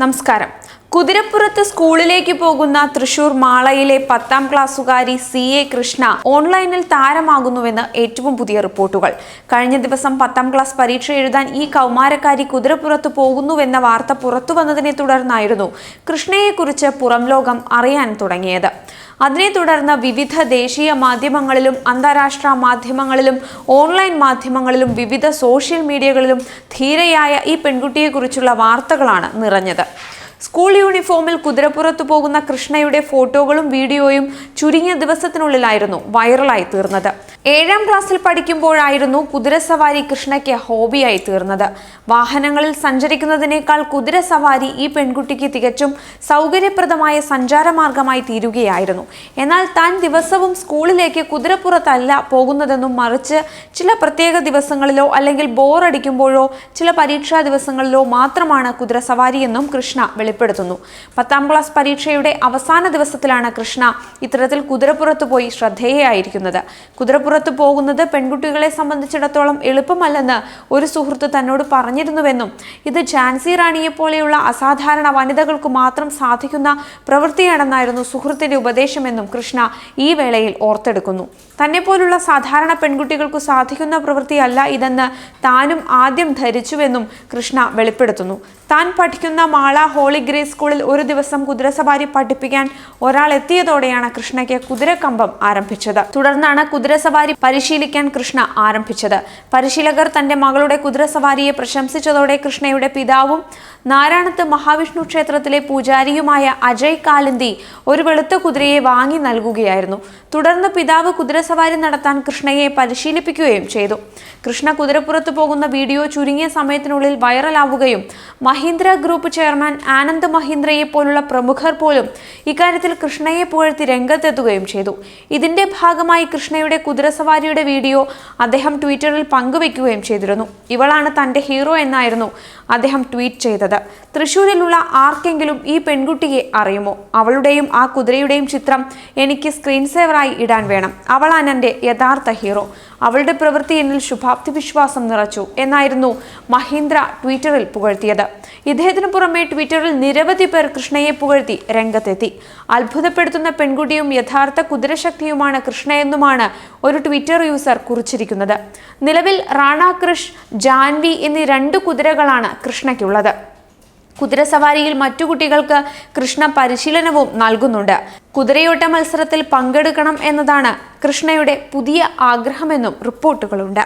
നമസ്കാരം. കുതിരപ്പുറത്ത് സ്കൂളിലേക്ക് പോകുന്ന തൃശൂർ മാളയിലെ പത്താം ക്ലാസ്സുകാരി സി എ കൃഷ്ണ ഓൺലൈനിൽ താരമാകുന്നുവെന്ന് ഏറ്റവും പുതിയ റിപ്പോർട്ടുകൾ. കഴിഞ്ഞ ദിവസം പത്താം ക്ലാസ് പരീക്ഷ എഴുതാൻ ഈ കൗമാരക്കാരി കുതിരപ്പുറത്ത് പോകുന്നുവെന്ന വാർത്ത പുറത്തു വന്നതിനെ തുടർന്നായിരുന്നു കൃഷ്ണയെക്കുറിച്ച് പുറം ലോകം അറിയാൻ തുടങ്ങിയത്. അതിനെ തുടർന്ന് വിവിധ ദേശീയ മാധ്യമങ്ങളിലും അന്താരാഷ്ട്ര മാധ്യമങ്ങളിലും ഓൺലൈൻ മാധ്യമങ്ങളിലും വിവിധ സോഷ്യൽ മീഡിയകളിലും ധീരയായ ഈ പെൺകുട്ടിയെക്കുറിച്ചുള്ള വാർത്തകളാണ് നിറഞ്ഞത്. സ്കൂൾ യൂണിഫോമിൽ കുതിരപ്പുറത്ത് പോകുന്ന കൃഷ്ണയുടെ ഫോട്ടോകളും വീഡിയോയും ചുരുങ്ങിയ ദിവസത്തിനുള്ളിലായിരുന്നു വൈറലായി തീർന്നത്. ഏഴാം ക്ലാസ്സിൽ പഠിക്കുമ്പോഴായിരുന്നു കുതിരസവാരി കൃഷ്ണയ്ക്ക് ഹോബിയായി തീർന്നത്. വാഹനങ്ങളിൽ സഞ്ചരിക്കുന്നതിനേക്കാൾ കുതിരസവാരി ഈ പെൺകുട്ടിക്ക് തികച്ചും സൗകര്യപ്രദമായ സഞ്ചാരമാർഗമായി തീരുകയായിരുന്നു. എന്നാൽ താൻ ദിവസവും സ്കൂളിലേക്ക് കുതിരപ്പുറത്തല്ല പോകുന്നതെന്നും മറിച്ച് ചില പ്രത്യേക ദിവസങ്ങളിലോ അല്ലെങ്കിൽ ബോറടിക്കുമ്പോഴോ ചില പരീക്ഷാ ദിവസങ്ങളിലോ മാത്രമാണ് കുതിരസവാരി എന്നും കൃഷ്ണ വെളിപ്പെടുത്തുന്നു. പത്താം ക്ലാസ് പരീക്ഷയുടെ അവസാന ദിവസത്തിലാണ് കൃഷ്ണ ഇത്തരത്തിൽ കുതിരപ്പുറത്ത് പോയി ശ്രദ്ധേയായിരിക്കുന്നത്. കുതിരപ്പുറത്ത് പോകുന്നത് പെൺകുട്ടികളെ സംബന്ധിച്ചിടത്തോളം എളുപ്പമല്ലെന്ന് ഒരു സുഹൃത്ത് തന്നോട് പറഞ്ഞിരുന്നുവെന്നും ഇത് ഝാൻസി റാണിയെ പോലെയുള്ള അസാധാരണ വനിതകൾക്ക് മാത്രം സാധിക്കുന്ന പ്രവൃത്തിയാണെന്നായിരുന്നു സുഹൃത്തിന്റെ ഉപദേശമെന്നും കൃഷ്ണ ഈ വേളയിൽ ഓർത്തെടുക്കുന്നു. തന്നെ പോലുള്ള സാധാരണ പെൺകുട്ടികൾക്ക് സാധിക്കുന്ന പ്രവൃത്തിയല്ല ഇതെന്ന് താനും ആദ്യം ധരിച്ചുവെന്നും കൃഷ്ണ വെളിപ്പെടുത്തുന്നു. താൻ പഠിക്കുന്ന മാള ഹോളി ഗ്രേസ് സ്കൂളിൽ ഒരു ദിവസം കുതിരസവാരി പഠിപ്പിക്കാൻ ഒരാൾ എത്തിയതോടെയാണ് കൃഷ്ണയ്ക്ക് കുതിരക്കമ്പം ആരംഭിച്ചത്. തുടർന്നാണ് കുതിരസവാരി പരിശീലിക്കാൻ കൃഷ്ണ ആരംഭിച്ചത്. പരിശീലകർ തന്റെ മകളുടെ കുതിരസവാരിയെ പ്രശംസിച്ചതോടെ കൃഷ്ണയുടെ പിതാവും നാരായണത്ത് മഹാവിഷ്ണു ക്ഷേത്രത്തിലെ പൂജാരിയുമായ അജയ് കാലിന്തി ഒരു വെളുത്ത കുതിരയെ വാങ്ങി നൽകുകയായിരുന്നു. തുടർന്ന് പിതാവ് കുതിരസവാരി നടത്താൻ കൃഷ്ണയെ പരിശീലിപ്പിക്കുകയും ചെയ്തു. കൃഷ്ണ കുതിരപ്പുറത്ത് പോകുന്ന വീഡിയോ ചുരുങ്ങിയ സമയത്തിനുള്ളിൽ വൈറലാവുകയും മഹീന്ദ്ര ഗ്രൂപ്പ് ചെയർമാൻ ആനന്ദ് മഹീന്ദ്രയെ പോലുള്ള പ്രമുഖർ പോലും ഇക്കാര്യത്തിൽ കൃഷ്ണയെ പുകഴ്ത്തി രംഗത്തെത്തുകയും ചെയ്തു. ഇതിന്റെ ഭാഗമായി കൃഷ്ണയുടെ കുതിരസവാരിയുടെ വീഡിയോ അദ്ദേഹം ട്വിറ്ററിൽ പങ്കുവെക്കുകയും ചെയ്തിരുന്നു. ഇവളാണ് തന്റെ ഹീറോ എന്നായിരുന്നു അദ്ദേഹം ട്വീറ്റ് ചെയ്തത്. തൃശൂരിലുള്ള ആർക്കെങ്കിലും ഈ പെൺകുട്ടിയെ അറിയുമോ? അവളുടെയും ആ കുതിരയുടെയും ചിത്രം എനിക്ക് സ്ക്രീൻ സേവറായി ഇടാൻ വേണം. അവളാണ് എന്റെ യഥാർത്ഥ ഹീറോ. അവളുടെ പ്രവൃത്തി എന്നിൽ ശുഭാപ്തി വിശ്വാസം നിറച്ചു എന്നായിരുന്നു മഹീന്ദ്ര ട്വിറ്ററിൽ പുകഴ്ത്തിയത്. ഇദ്ദേഹത്തിന് പുറമെ ട്വിറ്ററിൽ നിരവധി പേർ കൃഷ്ണയെ പുകഴ്ത്തി രംഗത്തെത്തി. അത്ഭുതപ്പെടുത്തുന്ന പെൺകുട്ടിയും യഥാർത്ഥ കുതിരശക്തിയുമാണ് കൃഷ്ണയെന്നുമാണ് ഒരു ട്വിറ്റർ യൂസർ കുറിച്ചിരിക്കുന്നത്. നിലവിൽ റാണ കൃഷ് ജാൻവി എന്നീ രണ്ട് കുതിരകളാണ് കൃഷ്ണയ്ക്കുള്ളത്. കുതിരസവാരിയിൽ മറ്റു കുട്ടികൾക്ക് കൃഷ്ണ പരിശീലനവും നൽകുന്നുണ്ട്. കുതിരയോട്ട മത്സരത്തിൽ പങ്കെടുക്കണം എന്നതാണ് കൃഷ്ണയുടെ പുതിയ ആഗ്രഹമെന്നും റിപ്പോർട്ടുകളുണ്ട്.